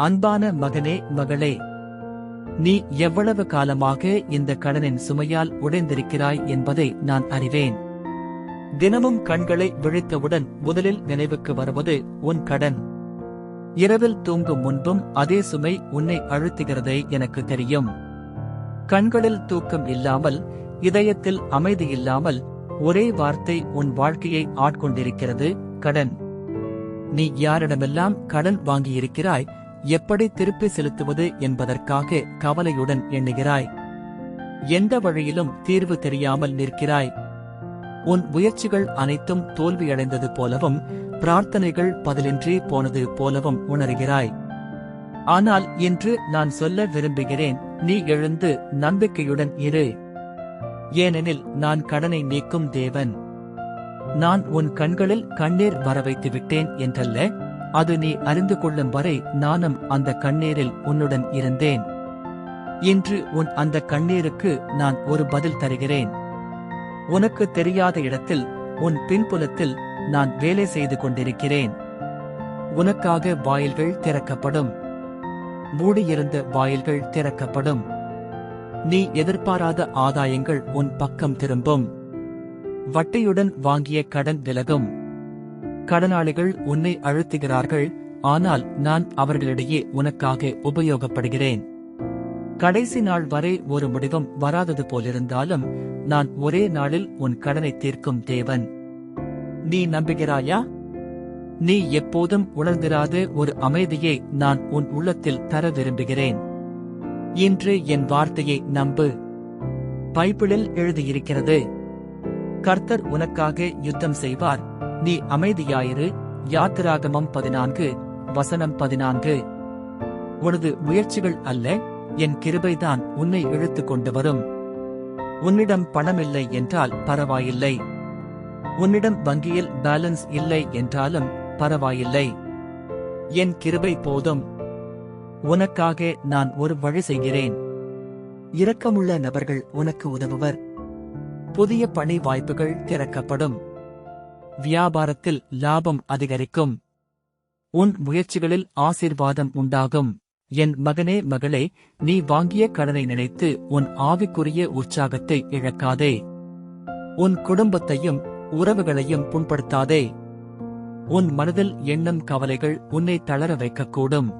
அன்பான மகனே மகளே. நீ எவ்வளவு காலமாக இந்த கடனின் சுமையால் உடைந்திருக்கிறாய் என்பதை நான் அறிவேன். தினமும் கண்களை விழித்தவுடன் முதலில் நினைவுக்கு வருவது உன் கடன். இரவில் தூங்கும் முன்பும் அதே சுமை உன்னை அழுத்துகிறதை எனக்கு தெரியும். கண்களில் தூக்கம் இல்லாமல் இதயத்தில் அமைதி இல்லாமல் ஒரே வார்த்தை உன் வாழ்க்கையை ஆட்கொண்டிருக்கிறது கடன். நீ யாரிடமெல்லாம் கடன் வாங்கியிருக்கிறாய் எப்படி திருப்பி செலுத்துவது என்பதற்காக கவலையுடன் எண்ணுகிறாய். எந்த வழியிலும் தீர்வு தெரியாமல் நிற்கிறாய். உன் முயற்சிகள் அனைத்தும் தோல்வியடைந்தது போலவும் பிரார்த்தனைகள் பதிலின்றி போனது போலவும் உணர்கிறாய். ஆனால் இன்று நான் சொல்ல விரும்புகிறேன் நீ எழுந்து நம்பிக்கையுடன் இரு. ஏனெனில் நான் கடனை நீக்கும் தேவன். நான் உன் கண்களில் கண்ணீர் வர வைத்து விட்டேன் என்றல்ல அது நீ அறிந்து கொள்ளும் வரை நானும் அந்த கண்ணீரில் உன்னுடன் இருந்தேன். இன்று உன் அந்த கண்ணீருக்கு நான் ஒரு பதில் தருகிறேன். உனக்கு தெரியாத இடத்தில் உன் பின்புலத்தில் நான் வேலை செய்து கொண்டிருக்கிறேன். உனக்காக வாயில்கள் திறக்கப்படும். மூடியிருந்த வாயில்கள் திறக்கப்படும். நீ எதிர்பாராத ஆதாயங்கள் உன் பக்கம் திரும்பும். வட்டியுடன் வாங்கிய கடன் விலகும். கடனாளிகள் உன்னை அழுத்துகிறார்கள் ஆனால் நான் அவர்களிடையே உனக்காக உபயோகப்படுகிறேன். கடைசி நாள் வரை ஒரு முடிவும் வராதது போலிருந்தாலும் நான் ஒரே நாளில் உன் கடனை தீர்க்கும் தேவன். நீ நம்புகிறாயா? நீ எப்போதும் உணர்ந்திராத ஒரு அமைதியை நான் உன் உள்ளத்தில் தர விரும்புகிறேன். இன்று என் வார்த்தையை நம்பு. பைபிளில் எழுதியிருக்கிறது கர்த்தர் உனக்காக யுத்தம் செய்வார் நீ அமைதியாயிரு. யாத்திராகமம் பதினான்கு வசனம் பதினான்கு. உனது முயற்சிகள் அல்ல என் கிருபைதான் உன்னை இழுத்து கொண்டு வரும். உன்னிடம் பணமில்லை என்றால் பரவாயில்லை. உன்னிடம் வங்கியில் பேலன்ஸ் இல்லை என்றாலும் பரவாயில்லை. என் கிருபை போதும். உனக்காக நான் ஒரு வழி செய்கிறேன். இரக்கமுள்ள நபர்கள் உனக்கு உதவுவர். புதிய பணி வாய்ப்புகள் திறக்கப்படும். வியாபாரத்தில் லாபம் அதிகரிக்கும். உன் முயற்சிகளில் ஆசீர்வாதம் உண்டாகும். என் மகனே மகளே நீ வாங்கிய கடனை நினைத்து உன் ஆவிக்குரிய உற்சாகத்தை இழக்காதே. உன் குடும்பத்தையும் உறவுகளையும் புண்படுத்தாதே. உன் மனதில் எண்ணம் கவலைகள் உன்னை தளர வைக்கக்கூடும்.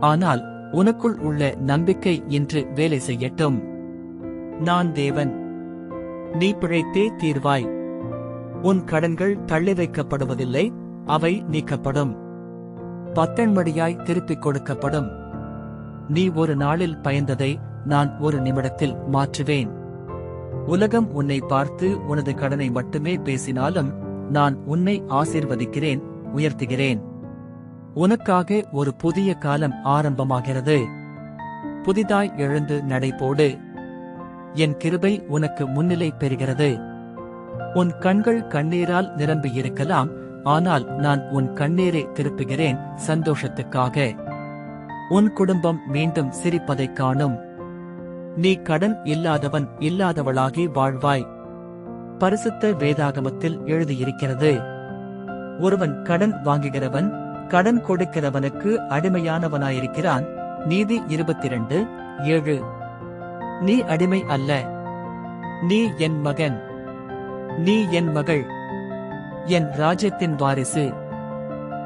ஆனால் உனக்குள் உள்ள நம்பிக்கை இன்று வேலை செய்யட்டும். நான் தேவன். நீ பிழைத்தே தீர்வாய். உன் கடன்கள் தள்ளி வைக்கப்படுவதில்லை அவை நீக்கப்படும். பத்தன்மடியாய் திருப்பிக் கொடுக்கப்படும். நீ ஒரு நாளில் பயந்ததை நான் ஒரு நிமிடத்தில் மாற்றுவேன். உலகம் உன்னை பார்த்து உனது கடனை மட்டுமே பேசினாலும் நான் உன்னை ஆசீர்வதிக்கிறேன் உயர்த்துகிறேன். உனக்காக ஒரு புதிய காலம் ஆரம்பமாகிறது. புதிதாய் எழுந்து நடைபோடு. என் கிருபை உனக்கு முன்னிலை பெறுகிறது. உன் கண்கள் கண்ணீரால் நிரம்பியிருக்கலாம் ஆனால் நான் உன் கண்ணீரை திருப்புகிறேன் சந்தோஷத்துக்காக. உன் குடும்பம் மீண்டும் சிரிப்பதைக் காணும். நீ கடன் இல்லாதவன் இல்லாதவளாகி வாழ்வாய். பரிசுத்த வேதாகமத்தில் எழுதியிருக்கிறது. ஒருவன் கடன் வாங்குகிறவன் கடன் கொடுக்கிறவனுக்கு அடிமையானவனாயிருக்கிறான். நீதி இருபத்திரண்டு ஏழு. நீ அடிமை அல்ல. நீ என் மகன். நீ என் மகள். என் ராஜ்யத்தின் வாரிசு.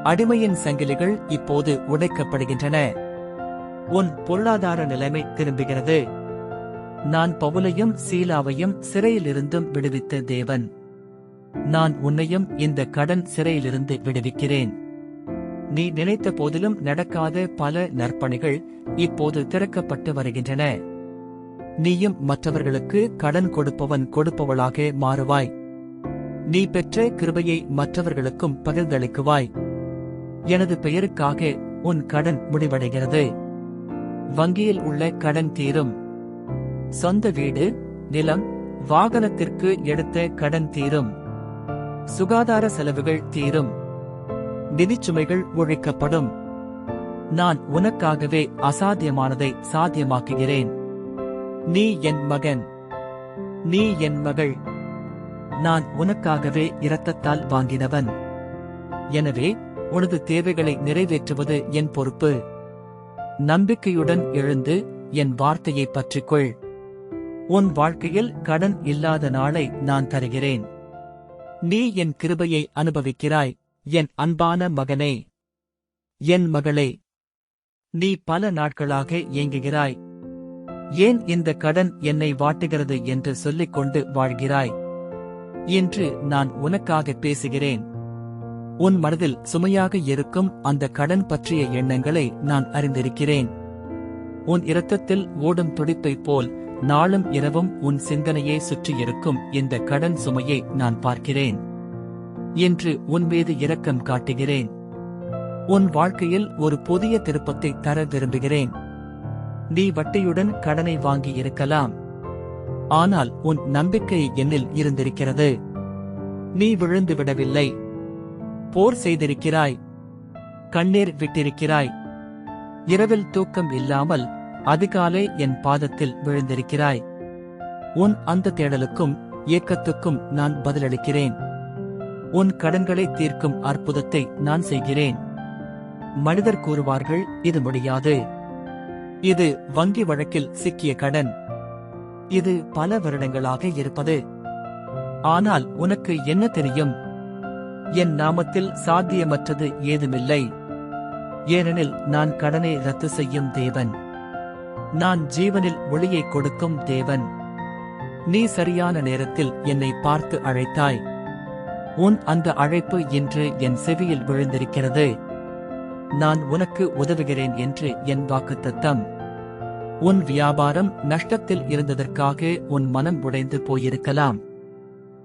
அடிமையின் சங்கிலிகள் இப்போது உடைக்கப்படுகின்றன. உன் பொருளாதார நிலைமை திரும்புகிறது. நான் பவுலையும் சீலாவையும் சிறையிலிருந்தும் விடுவித்த தேவன். நான் உன்னையும் இந்த கடன் சிறையிலிருந்து விடுவிக்கிறேன். நீ நினைத்த போதிலும் நடக்காத பல நற்பணிகள் இப்போது திறக்கப்பட்டு வருகின்றன. நீயும் மற்றவர்களுக்கு கடன் கொடுப்பவன் கொடுப்பவளாக மாறுவாய். நீ பெற்ற கிருபையை மற்றவர்களுக்கும் பகிர்ந்தளிக்குவாய். எனது பெயருக்காக உன் கடன் முடிவடைகிறது. வங்கியில் உள்ள கடன் தீரும். சொந்த வீடு நிலம் வாகனத்திற்கு எடுத்த கடன் தீரும். சுகாதார செலவுகள் தீரும். நிதிச்சுமைகள் ஒழிக்கப்படும். நான் உனக்காகவே அசாத்தியமானதை சாத்தியமாக்குகிறேன். நீ என் மகன். நீ என் மகள். நான் உனக்காகவே இரத்தத்தால் வாங்கினவன். எனவே உனது தேவைகளை நிறைவேற்றுவது என் பொறுப்பு. நம்பிக்கையுடன் எழுந்து என் வார்த்தையை பற்றிக்கொள். உன் வாழ்க்கையில் கடன் இல்லாத நாளை நான் தருகிறேன். நீ என் கிருபையை அனுபவிக்கிறாய் என் அன்பான மகனே. என் மகளே. நீ பல நாட்களாக ஏங்குகிறாய் ஏன் இந்த கடன் என்னை வாட்டுகிறது என்று சொல்லிக் கொண்டு வாழ்கிறாய்? இன்று நான் உனக்காக பேசுகிறேன். உன் மனதில் சுமையாக இருக்கும் அந்த கடன் பற்றிய எண்ணங்களை நான் அறிந்திருக்கிறேன். உன் இரத்தத்தில் ஓடும் துடிப்பைப் போல் நாளும் இரவும் உன் சிந்தனையை சுற்றியிருக்கும் இந்த கடன் சுமையை நான் பார்க்கிறேன். என்று உன் மீது இரக்கம் காட்டுகிறேன். உன் வாழ்க்கையில் ஒரு புதிய திருப்பத்தை தர விரும்புகிறேன். நீ வட்டியுடன் கடனை வாங்கி இருக்கலாம். ஆனால் உன் நம்பிக்கை என்னில் இருந்திருக்கிறது. நீ விழுந்து விடவில்லை. போர் செய்திருக்கிறாய். கண்ணீர் விட்டிருக்கிறாய். இரவில் தூக்கம் இல்லாமல் அதிகாலை என் பாதத்தில் விழுந்திருக்கிறாய். உன் அந்த தேடலுக்கும் ஏக்கத்துக்கும் நான் பதிலளிக்கிறேன். உன் கடன்களை தீர்க்கும் அற்புதத்தை நான் செய்கிறேன். மனிதர் கூறுவார்கள் இது முடியாது. இது வங்கி வழக்கில் சிக்கிய கடன். இது பல வருடங்களாக இருப்பது. ஆனால் உனக்கு என்ன தெரியும்? என் நாமத்தில் சாத்தியமற்றது ஏதுமில்லை. ஏனெனில் நான் கடனை ரத்து செய்யும் தேவன். நான் ஜீவனில் ஒளியை கொடுக்கும் தேவன். நீ சரியான நேரத்தில் என்னை பார்த்து அழைத்தாய். உன் அந்த அழைப்பு இன்று என் செவியில் விழுந்திருக்கிறது. நான் உனக்கு உதவுகிறேன் என்று என் வாக்குத்தத்தம். உன் வியாபாரம் நஷ்டத்தில் இருந்ததற்காக உன் மனம் உடைந்து போயிருக்கலாம்.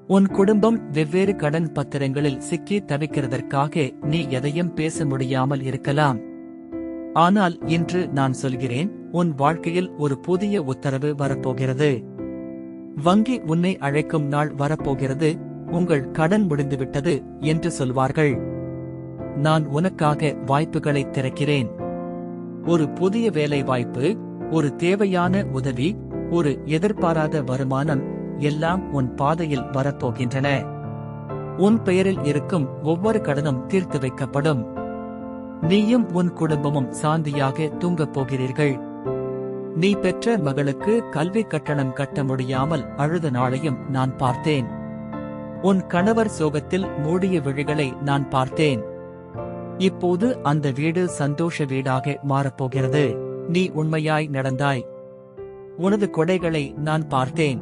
உன் குடும்பம் வெவ்வேறு கடன் பத்திரங்களில் சிக்கி தவிக்கிறதற்காக நீ எதையும் பேச முடியாமல் இருக்கலாம். ஆனால் இன்று நான் சொல்கிறேன் உன் வாழ்க்கையில் ஒரு புதிய உத்தரவு வரப்போகிறது. வங்கி உன்னை அழைக்கும் நாள் வரப்போகிறது உங்கள் கடன் முடிந்துவிட்டது என்று சொல்வார்கள். நான் உனக்காக வாய்ப்புகளை திறக்கிறேன். ஒரு புதிய வேலை வாய்ப்பு ஒரு தேவையான உதவி ஒரு எதிர்பாராத வருமானம் எல்லாம் உன் பாதையில் வரப்போகின்றன. உன் பெயரில் இருக்கும் ஒவ்வொரு கடனும் தீர்த்து வைக்கப்படும். நீயும் உன் குடும்பமும் சாந்தியாக தூங்கப் போகிறீர்கள். நீ பெற்ற மகளுக்கு கல்வி கட்டணம் கட்ட முடியாமல் அழுத நாளையும் நான் பார்த்தேன். உன் கணவர் சோகத்தில் மூடிய விழிகளை நான் பார்த்தேன். இப்போது அந்த வீடு சந்தோஷ வீடாக மாறப்போகிறது. நீ உண்மையாய் நடந்தாய். உனது கொடைகளை நான் பார்த்தேன்.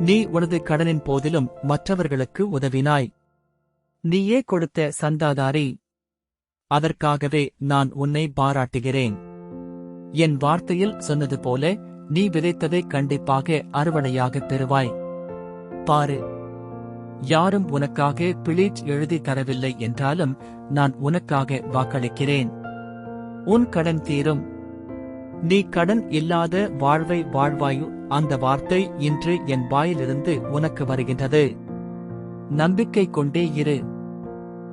நீ உனது கடனின் போதிலும் மற்றவர்களுக்கு உதவினாய். நீயே கொடுத்த சந்தாதாரி. அதற்காகவே நான் உன்னை பாராட்டுகிறேன். என் வார்த்தையில் சொன்னது போல நீ விதைத்ததை கண்டிப்பாக அறுவடையாக பெறுவாய். பாரு யாரும் உனக்காக பிளீட் எழுதி தரவில்லை என்றாலும் நான் உனக்காக வாக்களிக்கிறேன். உன் கடன் தீரும். நீ கடன் இல்லாத வாழ்வை வாழ்வாயு. அந்த வார்த்தை இன்று என் வாயிலிருந்து உனக்கு வருகின்றது. நம்பிக்கை கொண்டே இரு.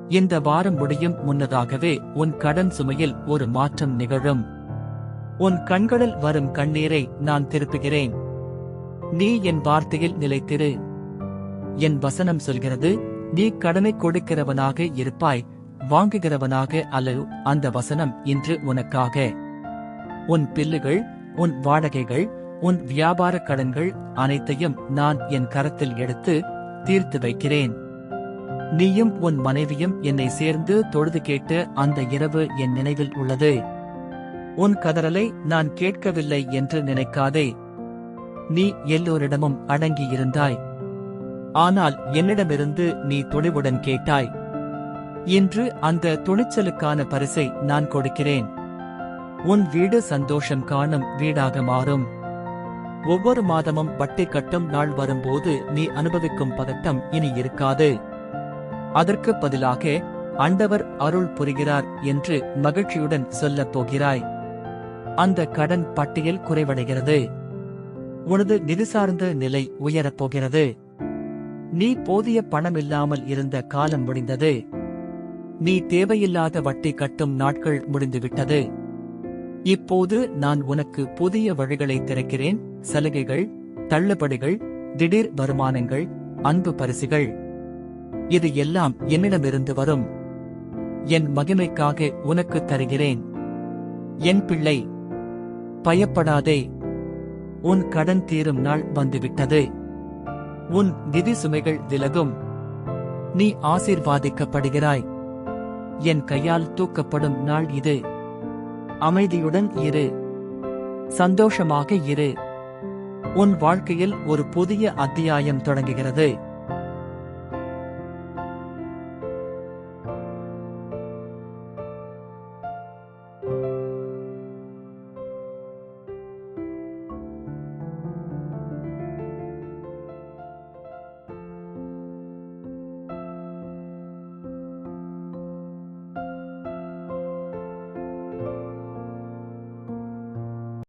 இந்த வாரம் முடியும் முன்னதாகவே உன் கடன் சுமையில் ஒரு மாற்றம் நிகழும். உன் கண்களில் வரும் கண்ணீரை நான் திருப்புகிறேன். நீ என் வார்த்தையில் நிலைத்திரு. என் வசனம் சொல்கிறது நீ கடனை கொடுக்கிறவனாக இருப்பாய் வாங்குகிறவனாக அல்ல. அந்த வசனம் இன்று உனக்காக. உன் பில்லுகள் உன் வாடகைகள் உன் வியாபார கடன்கள் அனைத்தையும் நான் என் கரத்தில் எடுத்து தீர்த்து வைக்கிறேன். நீயும் உன் மனைவியும் என்னை சேர்ந்து தொழுது கேட்டு அந்த இரவு என் நினைவில் உள்ளது. உன் கதறலை நான் கேட்கவில்லை என்று நினைக்காதே. நீ எல்லோரிடமும் அடங்கியிருந்தாய் ஆனால் என்னிடமிருந்து நீ துணிவுடன் கேட்டாய். இன்று அந்த துணிச்சலுக்கான பரிசை நான் கொடுக்கிறேன். உன் வீடு சந்தோஷம் காணும் வீடாக மாறும். ஒவ்வொரு மாதமும் வட்டி கட்டும் நாள் வரும்போது நீ அனுபவிக்கும் பதட்டம் இனி இருக்காது. அதற்கு பதிலாக அண்டவர் அருள் புரிகிறார் என்று மகிழ்ச்சியுடன் சொல்லப் போகிறாய். அந்த கடன் பட்டியல் குறைவடைகிறது. உனது நிதி சார்ந்த நிலை உயரப் போகிறது. நீ போதிய பணமில்லாமல் இருந்த காலம் முடிந்தது. நீ தேவையில்லாத வட்டி கட்டும் நாட்கள் முடிந்துவிட்டது. இப்போது நான் உனக்கு புதிய வழிகளை திறக்கிறேன் சலுகைகள் தள்ளுபடிகள் திடீர் வருமானங்கள் அன்பு பரிசுகள். இது எல்லாம் என்னிடமிருந்து வரும். என் மகிமைக்காக உனக்கு தருகிறேன். என் பிள்ளை பயப்படாதே. உன் கடன் தீரும் நாள் வந்துவிட்டது. உன் நிதி சுமைகள் விலகும். நீ ஆசீர்வாதிக்கப்படுகிறாய். என் கையால் தூக்கப்படும் நாள் இது. அமைதியுடன் இரு. சந்தோஷமாக இரு. உன் வாழ்க்கையில் ஒரு புதிய அத்தியாயம் தொடங்குகிறது.